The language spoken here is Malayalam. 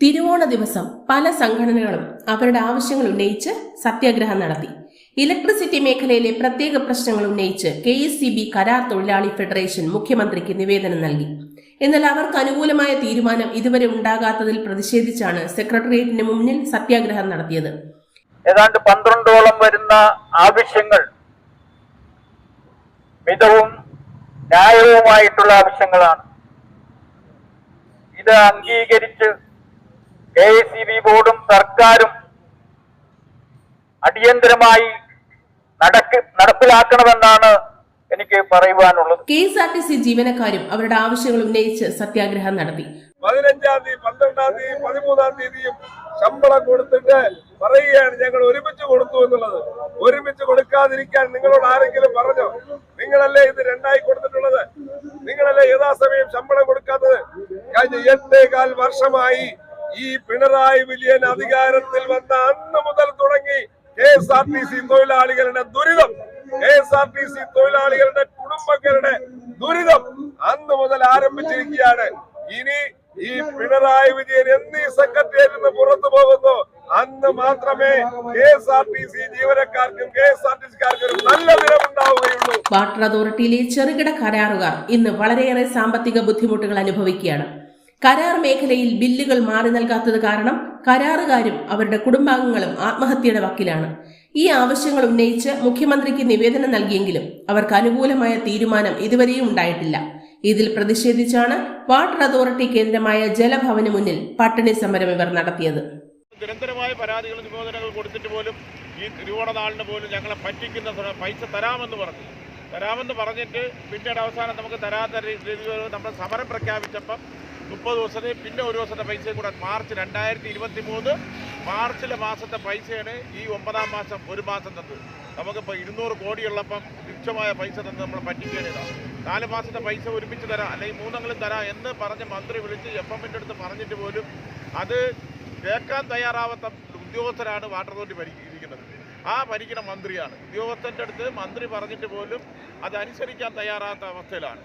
ദിവസം പല സംഘടനകളും അവരുടെ ആവശ്യങ്ങൾ ഉന്നയിച്ച് സത്യാഗ്രഹം നടത്തി. ഇലക്ട്രിസിറ്റി മേഖലയിലെ പ്രത്യേക പ്രശ്നങ്ങൾ ഉന്നയിച്ച് കെ എസ് സി ബി കരാർ തൊഴിലാളി ഫെഡറേഷൻ മുഖ്യമന്ത്രിക്ക് നിവേദനം നൽകി. എന്നാൽ അവർക്ക് അനുകൂലമായ തീരുമാനം ഇതുവരെ ഉണ്ടാകാത്തതിൽ പ്രതിഷേധിച്ചാണ് സെക്രട്ടേറിയറ്റിന് മുന്നിൽ സത്യാഗ്രഹം നടത്തിയത്. ഏതാണ്ട് പന്ത്രണ്ടോളം വരുന്ന ആവശ്യങ്ങൾ മിതവും ന്യായവുമായിട്ടുള്ള ആവശ്യങ്ങളാണ്. ഇത് അംഗീകരിച്ച് കെ എസ് സി ബി ബോർഡും സർക്കാരും അടിയന്തരമായി നടക്ക് നടപ്പിലാക്കണമെന്നാണ് എനിക്ക് പറയുവാനുള്ളത്. K S R T C ജീവനക്കാരും അവരുടെ ആവശ്യങ്ങൾ ഉന്നയിച്ച് സത്യാഗ്രഹം നടത്തി. പതിനഞ്ചാം തീയതി പന്ത്രണ്ടാം തീയതി പതിമൂന്നാം തീയതിയും ശമ്പളം കൊടുത്തിട്ട് പറയുകയാണ് ഞങ്ങൾ ഒരുമിച്ച് കൊടുത്തു എന്നുള്ളത്. ഒരുമിച്ച് കൊടുക്കാതിരിക്കാൻ നിങ്ങളോട് ആരെങ്കിലും പറഞ്ഞോ? നിങ്ങളല്ലേ ഇത് രണ്ടായി കൊടുത്തിട്ടുള്ളത്? നിങ്ങളല്ലേ യഥാസമയം ശമ്പളം കൊടുക്കാത്തത്? കഴിഞ്ഞ എട്ടേകാൽ വർഷമായി ഈ പിണറായി വിജയൻ അധികാരത്തിൽ വന്ന അന്ന് മുതൽ തുടങ്ങി K S R T C തൊഴിലാളികളുടെ ദുരിതം K S R T C തൊഴിലാളികളുടെ കുടുംബങ്ങളുടെ ദുരിതം അന്ന് മുതൽ ആരംഭിച്ചിരിക്കുകയാണ്. ഇനി ഈ പിണറായി വിജയൻ എന്നീ സെക്രട്ടേറിയറ്റിൽ നിന്ന് പുറത്തു പോകുന്നു. അന്ന് മാത്രമേ K S R T C ജീവനക്കാർക്കും കെ എസ് ആർ ടി സിക്കാർക്കും നല്ല ദിനമുണ്ടാവുകയുള്ളൂ വാട്ടർ അതോറിറ്റിയിലെ ചെറുകിട കരാറുകാർ ഇന്ന് വളരെയേറെ സാമ്പത്തിക ബുദ്ധിമുട്ടുകൾ അനുഭവിക്കുകയാണ്. കരാർ മേഖലയിൽ ബില്ലുകൾ മാറി നൽകാത്തത് കാരണം കരാറുകാരും അവരുടെ കുടുംബാംഗങ്ങളും ആത്മഹത്യയുടെ വക്കിലാണ്. ഈ ആവശ്യങ്ങൾ ഉന്നയിച്ച് മുഖ്യമന്ത്രിക്ക് നിവേദനം നൽകിയെങ്കിലും അവർക്ക് അനുകൂലമായ തീരുമാനം ഇതുവരെയും ഉണ്ടായിട്ടില്ല. ഇതിൽ പ്രതിഷേധിച്ചാണ് വാട്ടർ അതോറിറ്റി കേന്ദ്രമായ ജലഭവന് മുന്നിൽ പട്ടിണി സമരം ഇവർ നടത്തിയത്. നിരന്തരമായ പരാതികൾ നിബോധനകൾ കൊടുത്തിട്ട് പോലും ഈ തിരുവോണ നാളിന് പോലും ഞങ്ങളെ പറ്റിക്കുന്ന പൈസ തരാമെന്ന് പറഞ്ഞു. തരാമെന്ന് പറഞ്ഞിട്ട് പിന്നീട് അവസാനം നമുക്ക് തരാത്ത രീതിയിൽ നമ്മൾ സമരം പ്രഖ്യാപിച്ചപ്പം മുപ്പത് ദിവസത്തെ പിന്നെ ഒരു ദിവസത്തെ പൈസയും കൂടെ. മാർച്ച് രണ്ടായിരത്തി ഇരുപത്തി മൂന്ന് മാർച്ചിലെ മാസത്തെ പൈസയാണ് ഈ ഒമ്പതാം മാസം ഒരു മാസം തന്നത്. നമുക്കിപ്പോൾ ഇരുന്നൂറ് കോടിയുള്ളപ്പം തുച്ഛമായ പൈസ തന്ന് നമ്മൾ പറ്റിക്കേണ്ടതാണ് നാല് മാസത്തെ പൈസ ഒരുമിച്ച് തരാം. അല്ലെങ്കിൽ മൂന്നെങ്കിലും തരാം എന്ന് പറഞ്ഞ് മന്ത്രി വിളിച്ച് എഫ് എമ്മിന്റെ അടുത്ത് പറഞ്ഞിട്ട് പോലും അത് കേൾക്കാൻ തയ്യാറാവാത്ത ഉദ്യോഗസ്ഥരാണ് വാട്ടർ അതോറിറ്റി ഭരിക്കുന്നത് ആ ഭരിക്കുന്ന മന്ത്രിയാണ്. ഉദ്യോഗസ്ഥന്റെ അടുത്ത് മന്ത്രി പറഞ്ഞിട്ട് പോലും അതനുസരിക്കാൻ തയ്യാറാത്ത അവസ്ഥയിലാണ്.